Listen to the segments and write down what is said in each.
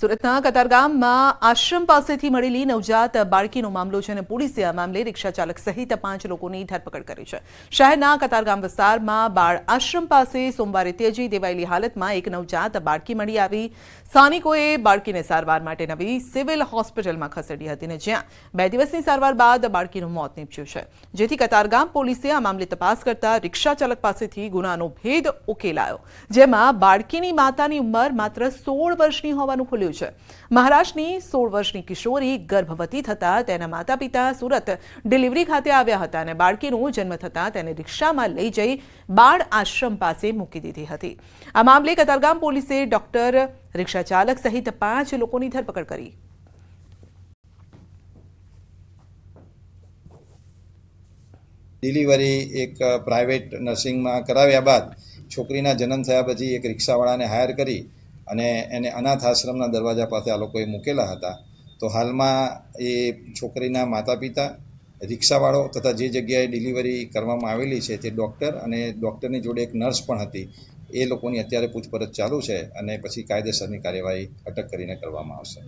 સુરતના કતારગામમાં આશ્રમ પાસેથી મળેલી નવજાત બાળકીનો મામલો છે અને પોલીસે આ મામલે રિક્ષા ચાલક સહિત પાંચ લોકોની ધરપકડ કરી છે. શહેરના કતારગામ વિસ્તારમાં બાળ આશ્રમ પાસે સોમવારે તેજી દેવાયેલી હાલતમાં એક નવજાત બાળકી મળી આવી. સ્થાનિકોએ બાળકીને સારવાર માટે નવી સિવિલ હોસ્પિટલમાં ખસેડી હતી અને જ્યાં બે દિવસની સારવાર બાદ બાળકીનું મોત નીપજ્યું છે. જેથી કતારગામ પોલીસે આ મામલે તપાસ કરતા રિક્ષા ચાલક પાસેથી ગુનાનો ભેદ ઉકેલાયો, જેમાં બાળકીની માતાની ઉંમર માત્ર સોળ વર્ષની હોવાનું ખુલ્યું છે. મહારાષ્ટ્રની સોળ વર્ષની કિશોરી ગર્ભવતી થતા તેના માતા પિતા સુરત ડિલિવરી ખાતે આવ્યા હતા અને બાળકીનું જન્મ થતા તેને રિક્ષામાં લઈ જઈ બાળ આશ્રમ પાસે મૂકી દીધી હતી. આ મામલે કતારગામ પોલીસે ડોક્ટર, રિક્ષા ચાલક સહિત પાંચ લોકોની ધરપકડ કરી. ડિલિવરી એક પ્રાઇવેટ નર્સિંગમાં કરાવ્યા બાદ છોકરીના જન્મ થયા પછી એક રિક્ષાવાળાને હાયર કરી અને એને અનાથ આશ્રમના દરવાજા પાસે આ લોકોએ મૂકેલા હતા. તો હાલમાં એ છોકરીના માતા પિતા રિક્ષાવાળો તથા જે જગ્યાએ ડિલિવરી કરવામાં આવેલી છે તે ડૉક્ટર અને ડૉક્ટરની જોડે એક નર્સ પણ હતી. એ લોકોની અત્યારે પૂછપરછ ચાલુ છે અને પછી કાયદેસરની કાર્યવાહી અટક કરીને કરવામાં આવશે.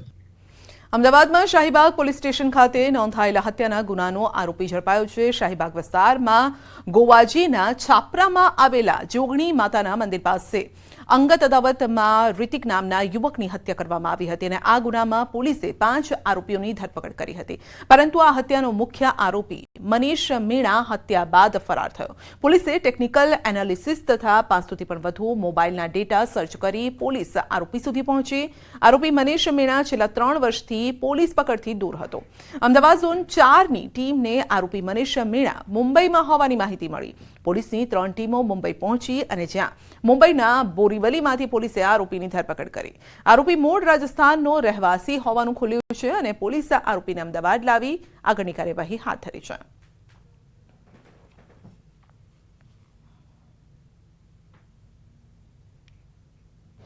અમદાવાદમાં શાહીબાગ પોલીસ સ્ટેશન ખાતે નોંધાયેલા હત્યાના ગુનાનો આરોપી ઝડપાયો છે. શાહીબાગ વિસ્તારમાં ગોવાજીના છાપરામાં આવેલા જોગણી માતાના મંદિર પાસે અંગત અદાવતમાં રિતિક નામના યુવકની હત્યા કરવામાં આવી હતી અને આ ગુનામાં પોલીસે પાંચ આરોપીઓની ધરપકડ કરી હતી. પરંતુ આ હત્યાનો મુખ્ય આરોપી મનીષ મીણા હત્યા બાદ ફરાર થયો. પોલીસે ટેકનિકલ એનાલિસિસ તથા પાંચસોથી પણ વધુ મોબાઈલના ડેટા સર્ચ કરી પોલીસ આરોપી સુધી પહોંચી. આરોપી મનીષ મીણા છેલ્લા ત્રણ વર્ષથી પોલીસ પકડથી દૂર હતો. અમદાવાદ ઝોન ચારની ટીમને આરોપી મનીષ મીણા મુંબઈમાં હોવાની માહિતી મળી. પોલીસની ત્રણ ટીમો મુંબઈ પહોંચી અને જ્યાં મુંબઈના બોરીવલીમાંથી પોલીસે આરોપીની ધરપકડ કરી. આરોપી મૂળ રાજસ્થાનનો રહેવાસી હોવાનું ખુલ્યું છે અને પોલીસે આરોપીને અમદાવાદ લાવી આગળની કાર્યવાહી હાથ ધરી છે.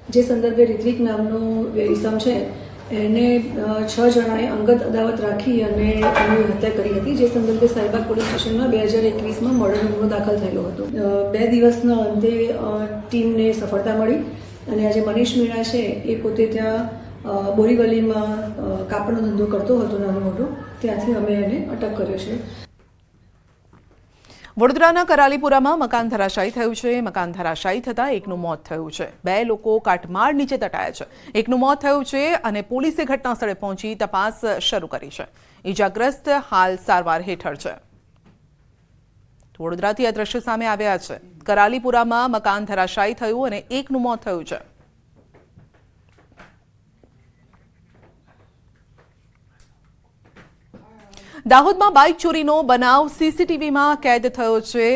જે સંદર્ભે રિત્વિક નામનો ઇસમ છે એને છ જણાએ અંગત અદાવત રાખી અને એની હત્યા કરી હતી, જે સંદર્ભે સાયબર પોલીસ સ્ટેશનમાં બે હજાર એકવીસમાં મર્ડર ગુનો દાખલ થયેલો હતો. બે દિવસના અંતે ટીમને સફળતા મળી અને આજે મનીષ મીણા છે, એ પોતે ત્યાં બોરીવલીમાં કાપડનો ધંધો કરતો હતો, નાનો મોટો. ત્યાંથી અમે એને અટક કર્યો છે. વડોદરાના કરાલીપુરામાં મકાન ધરાશાયી થયું છે. મકાન ધરાશાયી થતાં એકનું મોત થયું છે. બે લોકો કાટમાળ નીચે તટાયા છે. એકનું મોત થયું છે અને પોલીસે ઘટના સ્થળે પહોંચી તપાસ શરૂ કરી છે. ઈજાગ્રસ્ત હાલ સારવાર હેઠળ છે. વડોદરાથી આ દ્રશ્ય સામે આવ્યા છે. કરાલીપુરામાં મકાન ધરાશાયી થયું અને એકનું મોત થયું છે. દાહોદમાં બાઇક ચોરીનો બનાવ સીસીટીવીમાં કેદ થયો છે.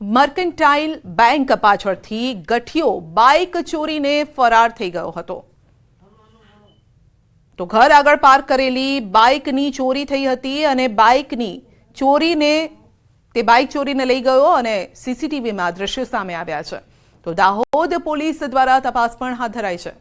મર્કન્ટાઇલ બેંક પાછળથી ગઠિયો બાઇક ચોરીને ફરાર થઈ ગયો હતો. તો ઘર આગળ પાર્ક કરેલી બાઇકની ચોરી થઈ હતી અને બાઇકની ચોરીને તે બાઇક ચોરીને લઈ ગયો અને સીસીટીવીમાં દ્રશ્યો સામે આવ્યા છે. તો દાહોદ પોલીસ દ્વારા તપાસ પણ હાથ ધરાઈ છે.